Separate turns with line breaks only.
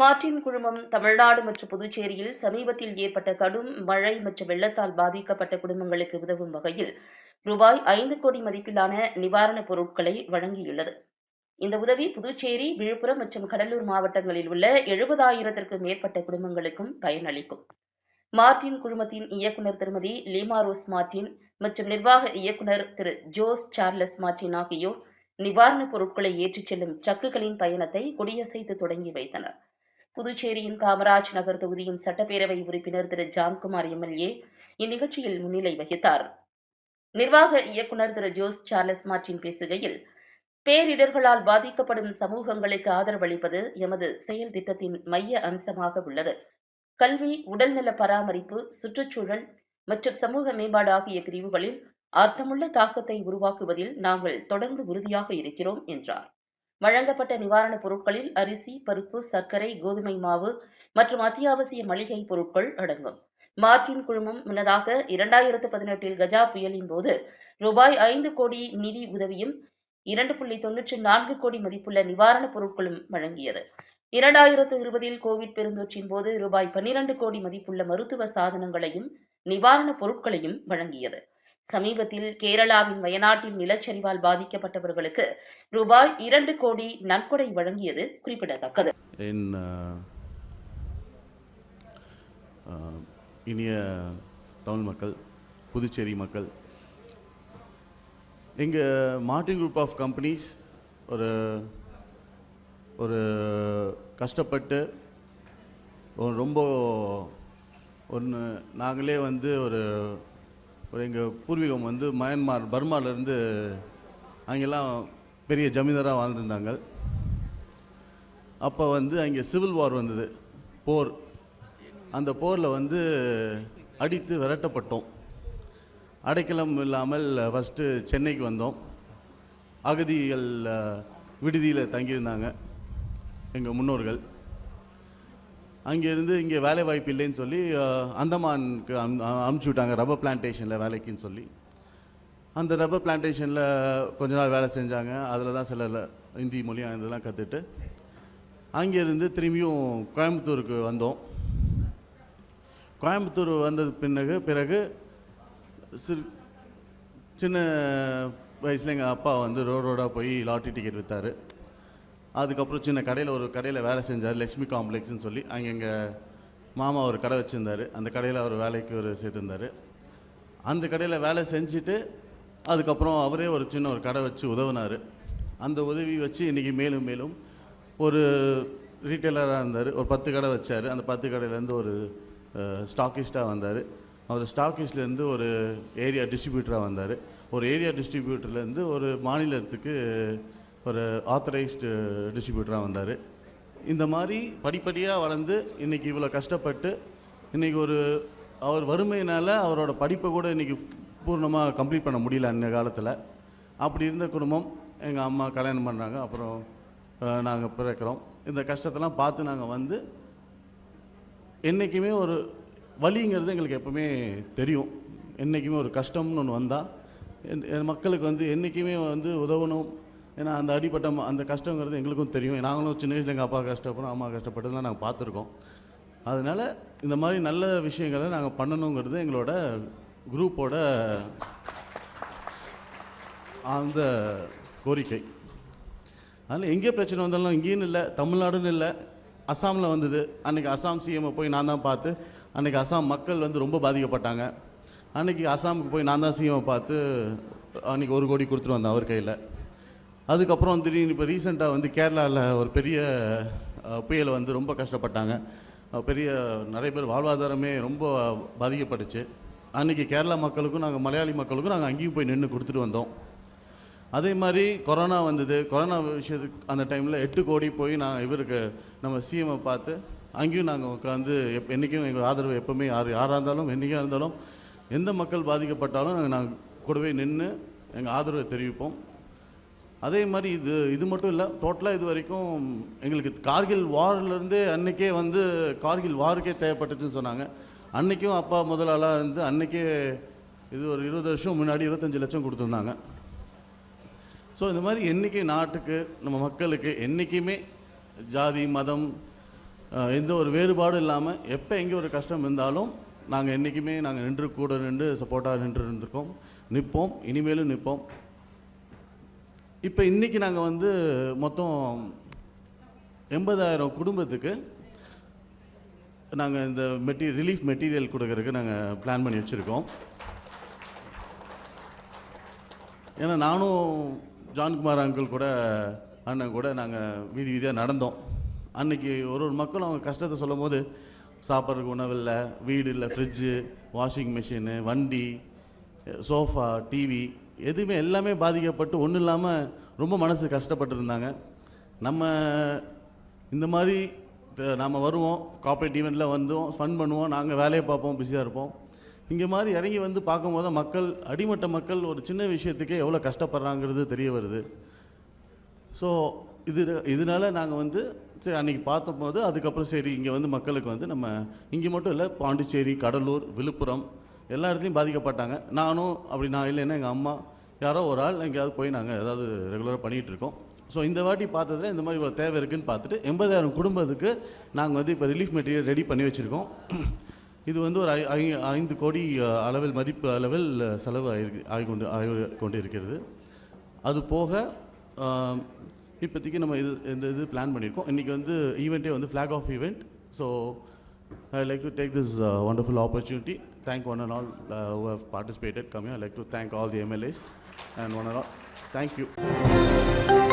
Martin குழுமம் தமிழ்நாடு மற்றும் புதுச்சேரியில் சமீபத்தில் ஏற்பட்ட கடும் மழை மற்றும் வெள்ளத்தால் பாதிக்கப்பட்ட குடும்பங்களுக்கு உதவும் வகையில் ரூபாய் ஐந்து கோடி மதிப்பிலான நிவாரணப் பொருட்களை வழங்கியுள்ளது. இந்த உதவி புதுச்சேரி விழுப்புரம் மற்றும் கடலூர் மாவட்டங்களில் உள்ள எழுபதாயிரத்திற்கும் மேற்பட்ட குடும்பங்களுக்கும் பயனளிக்கும். மார்டின் குழுமத்தின் இயக்குனர் திருமதி லீமா ரோஸ் மார்டின் மற்றும் நிர்வாக இயக்குனர் திரு ஜோஸ் சார்லஸ் மார்டின் ஆகியோர் நிவாரணப் பொருட்களை ஏற்றிச் செல்லும் ட்ரக்குகளின் பயணத்தை கொடியசைத்து தொடங்கி வைத்தனர். புதுச்சேரியின் காமராஜ் நகர் தொகுதியின் சட்டப்பேரவை உறுப்பினர் திரு. ஜான்குமார் எம்எல்ஏ இந்நிகழ்ச்சியில் முன்னிலை வகித்தார். நிர்வாக இயக்குனர் திரு. ஜோஸ் சார்லஸ் மார்டின் பேசுகையில் பேரிடர்களால் பாதிக்கப்படும் சமூகங்களுக்கு ஆதரவளிப்பது எமது செயல் திட்டத்தின் மைய அம்சமாக உள்ளது. கல்வி உடல்நல பராமரிப்பு சுற்றுச்சூழல் மற்றும் சமூக மேம்பாடு ஆகிய பிரிவுகளில் அர்த்தமுள்ள தாக்கத்தை உருவாக்குவதில் நாங்கள் தொடர்ந்து உறுதியாக இருக்கிறோம் என்றார். வழங்கப்பட்ட நிவாரணப் பொருட்களில் அரிசி பருப்பு சர்க்கரை கோதுமை மாவு மற்றும் அத்தியாவசிய மளிகை பொருட்கள் அடங்கும். மார்டின் குழுமம் முன்னதாக இரண்டாயிரத்து பதினெட்டில் கஜா புயலின் போது ரூபாய் ஐந்து கோடி நிதி உதவியும் இரண்டு புள்ளி தொன்னூற்றி நான்கு கோடி மதிப்புள்ள நிவாரணப் பொருட்களும் வழங்கியது. இரண்டாயிரத்து இருபதில் கோவிட் பெருந்தொற்றின் போது ரூபாய் பன்னிரண்டு கோடி மதிப்புள்ள மருத்துவ சாதனங்களையும் நிவாரணப் பொருட்களையும் வழங்கியது. சமீபத்தில் கேரளாவின் வயநாட்டில் நிலச்சரிவால் பாதிக்கப்பட்டவர்களுக்கு ரூபாய் இரண்டு கோடி நன்கொடை வழங்கியது குறிப்பிடத்தக்கது.
என் இனிய தமிழ் மக்கள் புதுச்சேரி மக்கள் எங்கள் மார்டின் குரூப் ஆஃப் கம்பெனிஸ் ஒரு ஒரு கஷ்டப்பட்டு ஒரு ரொம்ப ஒன்று நாங்களே வந்து ஒரு ஒரு எங்கள் பூர்வீகம் வந்து மயன்மார் பர்மாலேருந்து அங்கெல்லாம் பெரிய ஜமீன்தாராக வாழ்ந்துருந்தாங்க. அப்போ வந்து அங்கே சிவில் வார் வந்தது போர். அந்த போரில் வந்து அடித்து விரட்டப்பட்டோம். அடைக்கலம் இல்லாமல் ஃபஸ்ட்டு சென்னைக்கு வந்தோம். அகதிகள் விடுதியில் தங்கியிருந்தாங்க எங்கள் முன்னோர்கள். அங்கேருந்து இங்கே வேலை வாய்ப்பு இல்லைன்னு சொல்லி அந்தமானுக்கு அம் அமுச்சு விட்டாங்க ரப்பர் பிளான்டேஷனில் வேலைக்குன்னு சொல்லி. அந்த ரப்பர் பிளான்டேஷனில் கொஞ்ச நாள் வேலை செஞ்சாங்க. அதில் தான் சில ஹிந்தி மொழி இதெல்லாம் கற்றுட்டு அங்கேருந்து திரும்பியும் கோயம்புத்தூருக்கு வந்தோம். கோயம்புத்தூர் வந்தது பின்னகு பிறகு சிறு சின்ன வயசில் எங்கள் அப்பா வந்து ரோட் ரோடாக போய் லாட்ரி டிக்கெட் விற்றாரு அதுக்கப்புறம் சின்ன கடையில் ஒரு கடையில் வேலை செஞ்சார் லக்ஷ்மி காம்ப்ளெக்ஸ்னு சொல்லி. அங்கே எங்கள் மாமா ஒரு கடை வச்சுருந்தார். அந்த கடையில் அவர் வேலைக்கு ஒரு சேர்த்துருந்தார். அந்த கடையில் வேலை செஞ்சுட்டு அதுக்கப்புறம் அவரே ஒரு சின்ன ஒரு கடை வச்சு உதவினார். அந்த உதவி வச்சு இன்றைக்கி மேலும் மேலும் ஒரு ரீட்டைலராக இருந்தார். ஒரு பத்து கடை வச்சார். அந்த பத்து கடையிலேருந்து ஒரு ஸ்டாக்கிஸ்டாக வந்தார். அவர் ஸ்டாக்கிஸ்ட்லேருந்து ஒரு ஏரியா டிஸ்ட்ரிபியூட்டராக வந்தார். ஒரு ஏரியா டிஸ்ட்ரிபியூட்டர்லேருந்து ஒரு மாநிலத்துக்கு ஒரு ஆத்தரைஸ்டு டிஸ்ட்ரிபியூட்டராக வந்தார். இந்த மாதிரி படிப்படியாக வளர்ந்து இன்றைக்கி இவ்வளோ கஷ்டப்பட்டு இன்றைக்கி ஒரு அவர் வறுமையினால் அவரோட படிப்பை கூட இன்றைக்கி பூர்ணமாக கம்ப்ளீட் பண்ண முடியல அந்த காலத்தில். அப்படி இருந்த குடும்பம் எங்கள் அம்மா கல்யாணம் பண்ணுறாங்க அப்புறம் நாங்கள் பிறக்கிறோம். இந்த கஷ்டத்தெல்லாம் பார்த்து நாங்கள் வந்து என்றைக்குமே ஒரு வழிங்கிறது எங்களுக்கு எப்போவுமே தெரியும். என்றைக்குமே ஒரு கஷ்டம்னு ஒன்று வந்தால் என் மக்களுக்கு வந்து என்றைக்குமே வந்து உதவணும். ஏன்னா அந்த அடிப்பட்ட ம- அந்த கஷ்டங்கிறது எங்களுக்கும் தெரியும். நாங்களும் சின்ன வயசில் எங்கள் அப்பா கஷ்டப்படும் அம்மா கஷ்டப்பட்டதெல்லாம் நாங்கள் பார்த்துருக்கோம். அதனால் இந்த மாதிரி நல்ல விஷயங்களை நாங்கள் பண்ணணுங்கிறது எங்களோட குரூப்போட அந்த கோரிக்கை. அதனால் எங்கே பிரச்சனை வந்தாலும் இங்கேயும் இல்லை தமிழ்நாடுன்னு இல்லை அஸ்ஸாமில் வந்தது. அன்றைக்கி அஸ்ஸாம் சிஎம்மை போய் நான் தான் பார்த்து அன்றைக்கி அஸ்ஸாம் மக்கள் வந்து ரொம்ப பாதிக்கப்பட்டாங்க. அன்றைக்கி அஸ்ஸாமுக்கு போய் நான் தான் சிஎம்மை பார்த்து அன்றைக்கி ஒரு கோடி கொடுத்துட்டு வந்தேன் அவர் கையில். அதுக்கப்புறம் திடீர்னு இப்போ ரீசெண்டாக வந்து கேரளாவில் ஒரு பெரிய புயலை புயல் வந்து ரொம்ப கஷ்டப்பட்டாங்க. பெரிய நிறைய பேர் வாழ்வாதாரமே ரொம்ப பாதிக்கப்பட்டுச்சு. அன்றைக்கி கேரளா மக்களுக்கும் நாங்கள் மலையாளி மக்களுக்கும் நாங்கள் அங்கேயும் போய் நின்று கொடுத்துட்டு வந்தோம். அதே மாதிரி கொரோனா வந்தது. கொரோனா விஷயத்துக்கு அந்த டைமில் எட்டு கோடி போய் நான் இவருக்கு நம்ம சிஎம்ஐ பார்த்து அங்கேயும் நாங்கள் உட்காந்து எப் என்றைக்கும் எங்கள் ஆதரவு எப்போவுமே யார் யாராக இருந்தாலும் என்றைக்காக இருந்தாலும் எந்த மக்கள் பாதிக்கப்பட்டாலும் நாங்கள் நாங்கள் கூடவே நின்று எங்கள் ஆதரவை தெரிவிப்போம். அதே மாதிரி இது இது மட்டும் இல்லை டோட்டலாக இது வரைக்கும் எங்களுக்கு கார்கில் வார்லேருந்தே அன்றைக்கே வந்து கார்கில் வாருக்கே தேவைப்பட்டுச்சுன்னு சொன்னாங்க. அன்றைக்கும் அப்பா முதலாளாக இருந்து அன்னைக்கே இது ஒரு இருபது வருஷம் முன்னாடி இருபத்தஞ்சு லட்சம் கொடுத்துருந்தாங்க. ஸோ இந்த மாதிரி என்றைக்கு நாட்டுக்கு நம்ம மக்களுக்கு என்றைக்குமே ஜாதி மதம் எந்த ஒரு வேறுபாடும் இல்லாமல் எப்போ எங்கே ஒரு கஷ்டம் இருந்தாலும் நாங்கள் என்றைக்குமே நாங்கள் நின்று கூட நின்று சப்போர்ட்டாக நின்று இருந்திருக்கோம். நிற்போம் இனிமேலும் நிற்போம் இப்போ இன்றைக்கி நாங்கள் வந்து மொத்தம் எண்பதாயிரம் குடும்பத்துக்கு நாங்கள் இந்த மெட்டீ ரிலீஃப் மெட்டீரியல் கொடுக்கறதுக்கு நாங்கள் பிளான் பண்ணி வச்சுருக்கோம். ஏன்னா நானும் ஜான்குமார் அங்கிள் கூட அண்ணன் கூட நாங்கள் வீதி வீதியாக நடந்தோம். அன்னைக்கு ஒரு ஒரு மக்களும் அவங்க கஷ்டத்தை சொல்லும் போது சாப்பிட்றதுக்கு உணவு இல்லை வீடு இல்லை ஃப்ரிட்ஜு வாஷிங் மிஷினு வண்டி சோஃபா டிவி எதுவுமே எல்லாமே பாதிக்கப்பட்டு ஒன்றும் இல்லாமல் ரொம்ப மனசு கஷ்டப்பட்டுருந்தாங்க. நம்ம இந்த மாதிரி நாம் வருவோம் கார்ப்பரேட் ஈவெண்ட்டில் வந்தோம் ஃபன் பண்ணுவோம் நாங்கள் வேலையை பார்ப்போம் பிஸியாக இருப்போம். இங்கே மாதிரி இறங்கி வந்து பார்க்கும்போது மக்கள் அடிமட்ட மக்கள் ஒரு சின்ன விஷயத்துக்கே எவ்வளோ கஷ்டப்படுறாங்கிறது தெரிய வருது. ஸோ இது இதனால நாங்கள் வந்து சரி அன்றைக்கி பார்த்தபோது அதுக்கப்புறம் சரி இங்கே வந்து மக்களுக்கு வந்து நம்ம இங்கே மட்டும் இல்லை பாண்டிச்சேரி கடலூர் விழுப்புரம் எல்லா இடத்துலையும் பாதிக்கப்பட்டாங்க. நானும் அப்படி நான் இல்லைன்னா எங்கள் அம்மா யாரோ ஒரு ஆள் எங்கேயாவது போய் நாங்கள் ஏதாவது ரெகுலராக பண்ணிகிட்டு இருக்கோம். ஸோ இந்த வாட்டி பார்த்ததுல இந்த மாதிரி இவ்வளோ தேவை இருக்குன்னு பார்த்துட்டு எண்பதாயிரம் குடும்பத்துக்கு நாங்கள் வந்து இப்போ ரிலீஃப் மெட்டீரியல் ரெடி பண்ணி வச்சுருக்கோம். இது வந்து ஒரு ஐ- ஐ- ஐந்து கோடி அளவில் மதிப்பு அளவில் செலவு ஆகி ஆகிக்கொண்டு ஆகி கொண்டு இருக்கிறது அது போக இப்போதைக்கு நம்ம இது இந்த இது பிளான் பண்ணியிருக்கோம். இன்றைக்கி வந்து ஈவெண்ட்டே வந்து flag off event so I'd like to take this uh, wonderful opportunity, thank one and all uh, who have participated, come here. I'd like to thank all the MLAs and one and all. Thank you.